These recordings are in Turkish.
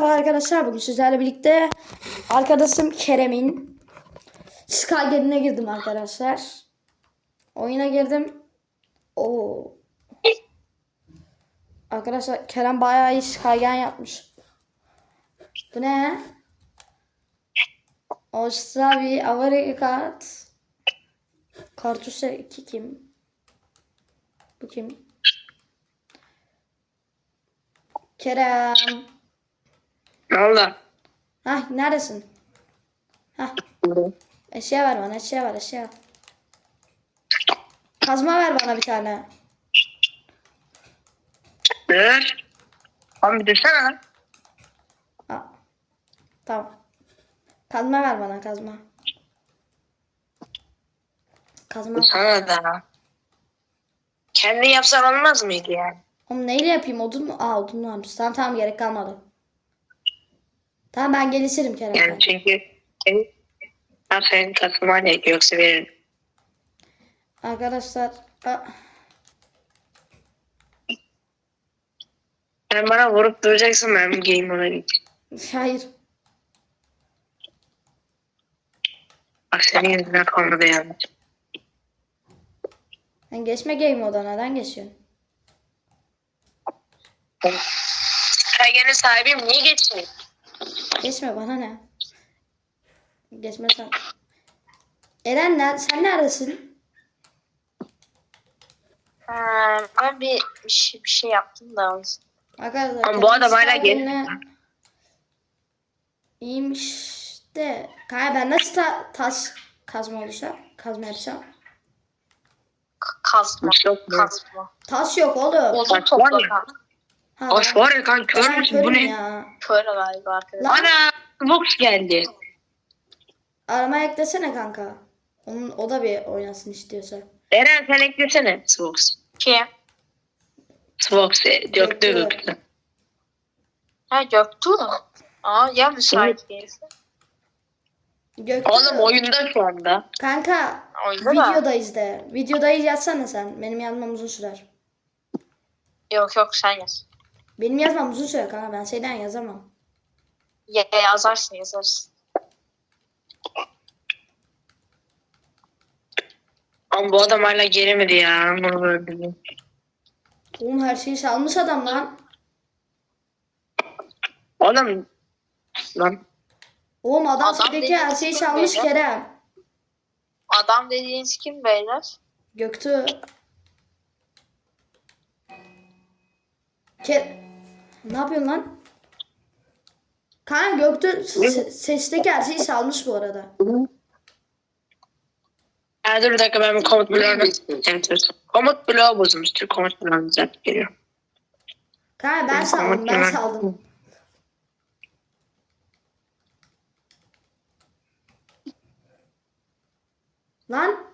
merhaba arkadaşlar. Bugün sizlerle birlikte arkadaşım Kerem'in Skygate'ine girdim arkadaşlar. Oyuna girdim. Oo. Arkadaşlar Kerem bayağı iyi Skygame yapmış. Bu ne? Ostravi Avari kart. Kartuşa 2 kim? Bu kim? Kerem. Oldu? Hah neredesin? Hah eşya ver bana eşya ver eşya. Kazma ver bana bir tane. Bir dursana lan. Aa, tamam. Kazma ver bana kazma. Kazma ver. Sana da. Kendi yapsan olmaz mıydı yani? Oğlum neyle yapayım odun mu? Aa odun varmış. Tamam tamam gerek kalmadı. Tamam ben gelişirim Kerem. Yani çünkü senin, ben senin takılman gerekiyor yoksa veririm. Arkadaşlar. Aa, Sen bana vurup duracaksın ben game ona hayır. Bak senin yüzünden kalmadı yani. Sen geçme game moda neden geçiyorsun? Kayganın sahibiyim niye geçeyim? Geçme bana ne? Geçme sen. Eren ner- sen neredesin? Ha, ben bir, bir, şey, bir şey yaptım da. Arkadaşlar. Ama bu adam hala. Skyline'e İyiymiş de. Kaya ben nasıl ta- taş kazma olacağım? Kazma yapacağım. Kazma. Mu? Kazma. Taş yok oğlum. Odun topla kanka. Ha, ben- var ya kan kör ben müsün bu körüm ne? ya. Kör galiba arkadaşlar. Lan Ana box geldi. arama eklesene kanka. Onun, o da bir oynasın istiyorsa. Eren sen eklesene Swox. Kim? Swox döktü Göktü. göktü. Ha Göktuğ? Aa ya müsait değilse. Göktuğ, Oğlum oyunda şu anda. Kanka Oyunda da. videodayız de. Videodayız yazsana sen. Benim yazmam uzun sürer. Yok yok sen yaz. Benim yazmam uzun sürer kanka. Ben şeyden yazamam. Ya, yazarsın yazarsın. Ama bu adam hala gelemedi ya. Bunu böyle Oğlum her şeyi salmış adam lan. Oğlum lan Oğlum adam, Adam şeydeki dediğin her şeyi kim çalmış böyle? Kerem. Adam dediğiniz kim beyler? Göktü. Ke ne yapıyorsun lan? Kanka Göktü se- sesteki her şeyi salmış bu arada. Ha, dur bir dakika ben bir komut bloğunu evet. Komut bloğu bozulmuştur. Komut bloğunu düzeltip geliyorum. Kanka ben saldım ben saldım. Lan.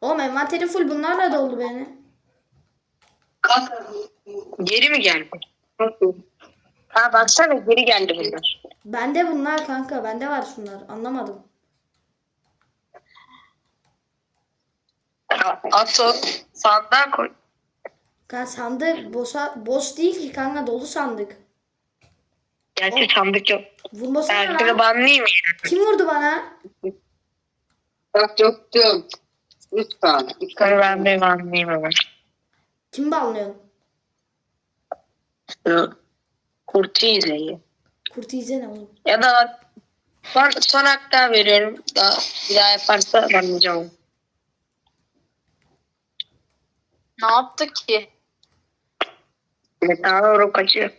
Oğlum envanterim full bunlarla doldu beni. Geri mi geldi? Ha baksana geri geldi bunlar. Bende bunlar kanka bende var şunlar anlamadım. Ha, At o sandığa koy. Kanka sandık boşa, boş değil ki kanka dolu sandık. Gerçi sandık yok. Vurmasana Ben banlayayım mı? Kim vurdu bana? Bak döktüm. Lütfen. Şunu ben bir banlayayım hemen. Kim banlıyorsun? Şu Kurtu izleyi. Kurt iyice ne oğlum? Ya da son, son hakkı veriyorum. Daha, bir daha yaparsa banlayacağım. Ne yaptı ki? Metan'a vurup kaçıyor.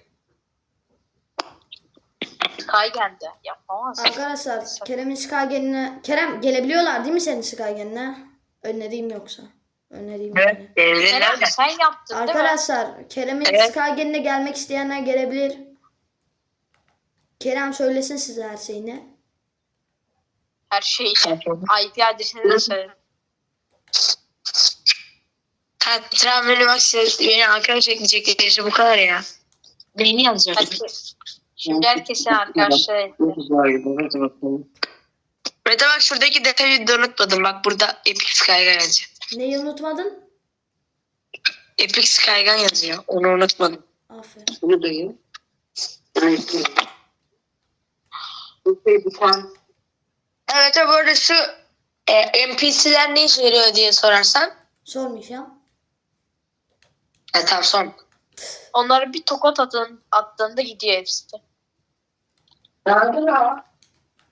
Sky geldi. Yapamaz. Arkadaşlar Kerem'in Skygen'ine... Kerem gelebiliyorlar değil mi senin Skygen'ine? Önereyim yoksa. Önereyim yani. Evet. Evliler Kerem de. sen yaptın değil mi? Arkadaşlar Kerem'in Evet. Skygen'ine gelmek isteyenler gelebilir. Kerem söylesin size her şeyini. Her şeyi. IP adresini de söyle. Ha, travmeli bak siz beni arkadaş ekleyecek işte bu kadar ya. Beni yazacak. Şimdi herkesin arkadaşlar. Mete bak şuradaki detayı da unutmadım. Bak burada Epic Skygun yazıyor. Neyi unutmadın? Epic Skygun yazıyor. Onu unutmadım. Aferin. Bunu. Evet. şey. Evet abi orada şu e, NPC'ler ne işe yarıyor diye sorarsan. Sormayacağım. E tamam son. Onlara bir tokat atın, attığında gidiyor hepsi. de.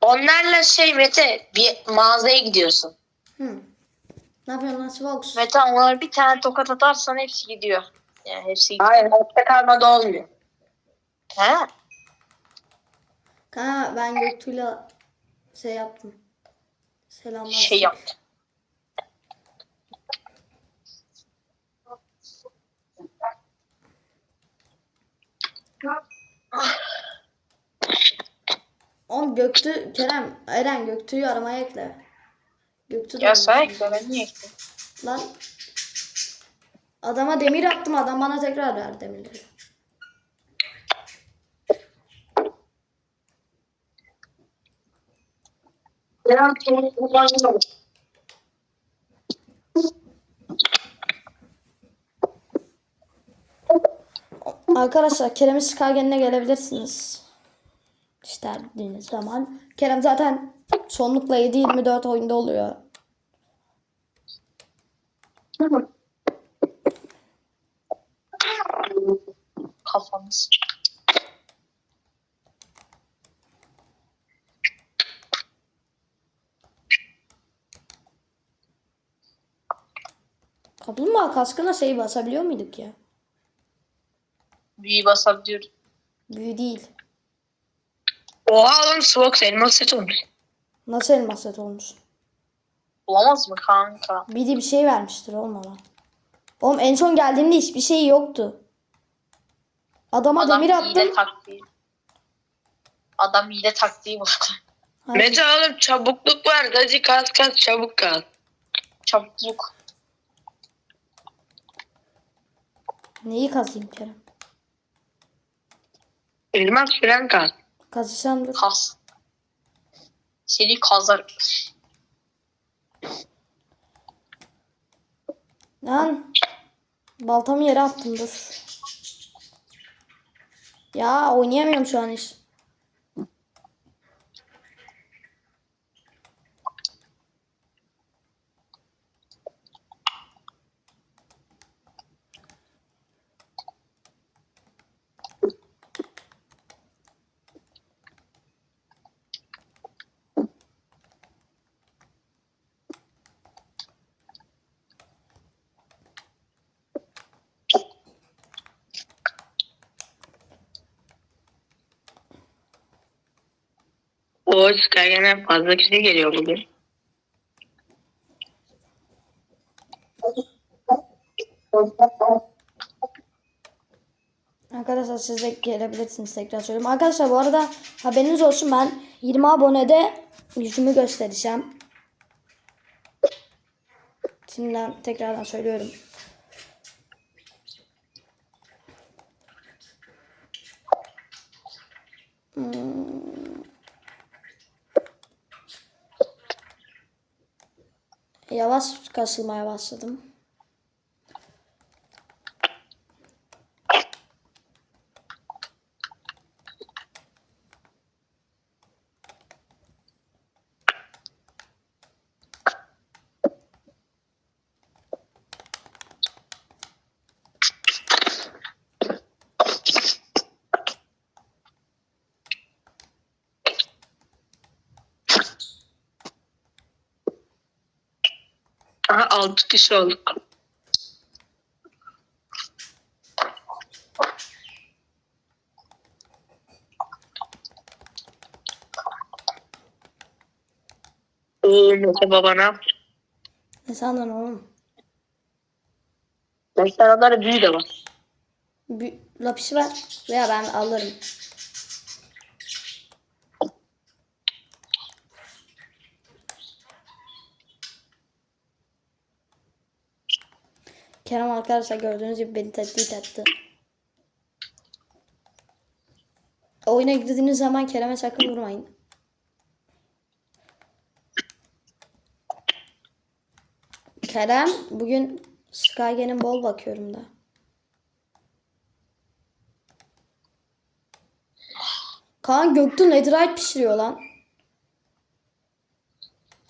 Onlarla şey Mete bir mağazaya gidiyorsun. Hı. Ne yapıyorsun lan Svox? Mete onlara bir tane tokat atarsan hepsi gidiyor. Yani hepsi gidiyor. Hayır hayatta kalmada olmuyor. He? Kanka ben Göktuğ'la şey yaptım. Selamlar. Şey yaptı. Oğlum Göktuğ, Kerem, Eren Göktuğ'u aramaya ekle. Göktuğ Ya sen ekle ben niye? Lan adama demir attım adam bana tekrar ver demirleri. Ben seni kullanıyorum. Arkadaşlar Kerem'in Skagen'ine gelebilirsiniz. İstediğiniz zaman. Kerem zaten sonlukla 7-24 oyunda oluyor. Kafamız. Kaplumbağa kaskına şey basabiliyor muyduk ya? Büyü basabiliyoruz. Büyü değil. Oha oğlum Swox elmas set olmuş. Nasıl elmas set olmuş? Bulamaz mı kanka? Bir de bir şey vermiştir oğlum ama. Oğlum en son geldiğimde hiçbir şey yoktu. Adama Adam demir hile attım. taktiği. Adam hile taktiği buldu. Hayır. Mete oğlum çabukluk var. Hadi kas kas çabuk kas. Çabukluk. Neyi kazayım Kerem? Elmas falan kas. Kazısam dur. Kas. Seni kazar. Lan. Baltamı yere attım dur. Ya oynayamıyorum şu an hiç. O Skyrim'e fazla kişi geliyor bugün. Arkadaşlar siz de gelebilirsiniz tekrar söyleyeyim. Arkadaşlar bu arada haberiniz olsun ben 20 abonede yüzümü göstereceğim. Şimdiden tekrardan söylüyorum. Kasılmaya başladım. Aha 6 kişi olduk. Oo Mete baba ne sandın oğlum? Restoranlarda büyü de var. Bir lapisi ver veya ben alırım. Kerem arkadaşlar gördüğünüz gibi beni tehdit etti. Oyuna girdiğiniz zaman Kerem'e sakın vurmayın. Kerem bugün Skyge'nin bol bakıyorum da. Kaan Göktuğ netherite pişiriyor lan.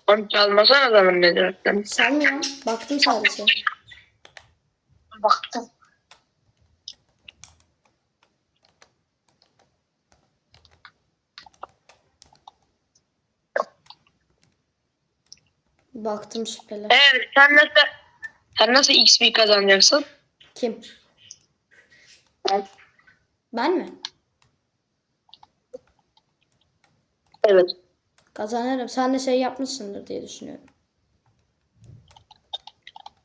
Onu çalmasana adamın nedir? Salmıyorum. Baktım sadece. Baktım. Baktım şüpheli. Evet sen nasıl sen nasıl XP kazanacaksın? Kim? Ben mi? Evet. Kazanırım. Sen de şey yapmışsındır diye düşünüyorum.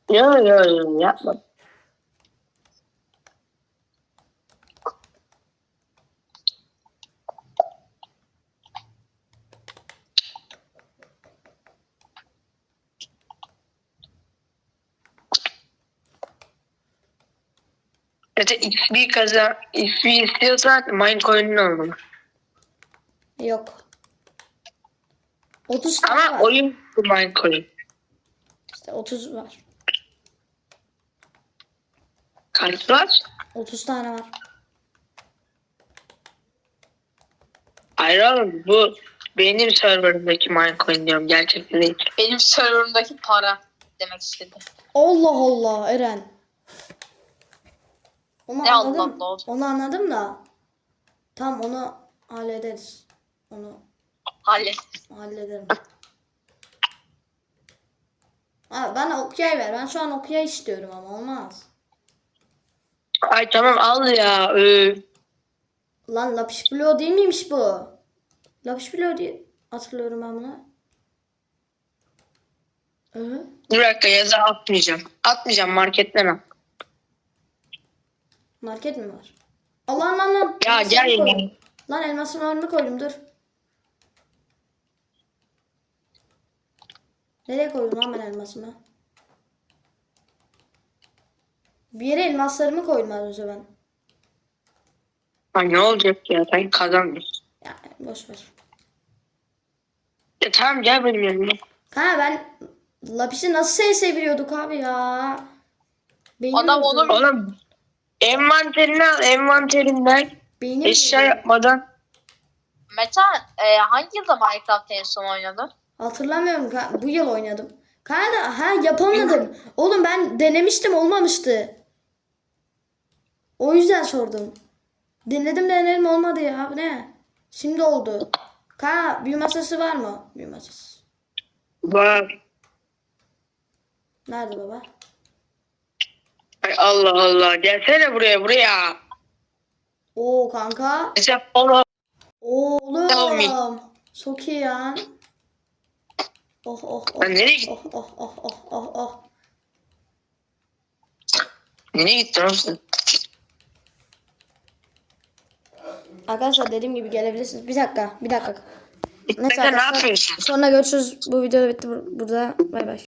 Yok yok yok Zaten XP kazan, XP istiyorsan Minecoin'in olmalı. Yok. 30 tane Ama var. oyun bu Minecoin. İşte 30 var. Kaç var? 30 tane var. Hayır oğlum bu benim serverımdaki Minecoin diyorum gerçekten değil. Benim serverımdaki para demek istedi. Allah Allah Eren. Onu Ne anladım. Allah Allah? Onu anladım da. Tam onu hallederiz. Onu Hallet. hallederim. Ha, bana okey ver. Ben şu an okey istiyorum ama olmaz. Ay tamam al ya. Ee, Lan Lapiş Blue değil miymiş bu? Lapiş Blue diye hatırlıyorum ben bunu. Hı? bir dakika yazı atmayacağım. Atmayacağım marketten al. Market mi var? Allah lan lan. Ya gel ya. Lan elmasımı önüme koydum dur. Nereye koydum lan ben elmasımı? Bir yere elmaslarımı koydum az önce ben. Ha, ne olacak ya sen kazanmıyorsun. Ya boş ver. Ya tamam gel benim yanıma. Ha ben Lapis'i nasıl seviriyorduk abi ya. Beynim Adam onu- Oğlum envanterini al envanterinden Beynim eşya durdu. yapmadan Metan e, hangi yılda Minecraft en son oynadın? Hatırlamıyorum. ka- Bu yıl oynadım. Kanka ha yapamadım. Oğlum ben denemiştim olmamıştı. O yüzden sordum. Denedim denedim olmadı ya. Bu ne? Şimdi oldu. Kanka büyü masası var mı? Büyü masası. var. Nerede baba? Ay Allah Allah gelsene buraya buraya. Oo kanka. Mesela onu Oğlum. Çok iyi ya. Oh oh oh. Ben nereye gittim? Oh oh oh oh oh oh. Nereye gittin oğlum sen? Arkadaşlar dediğim gibi gelebilirsiniz. Bir dakika, bir dakika. Neyse Sen ne arkadaşlar. yapıyorsun? Sonra görüşürüz. Bu video bitti bur- burada. Bay bay.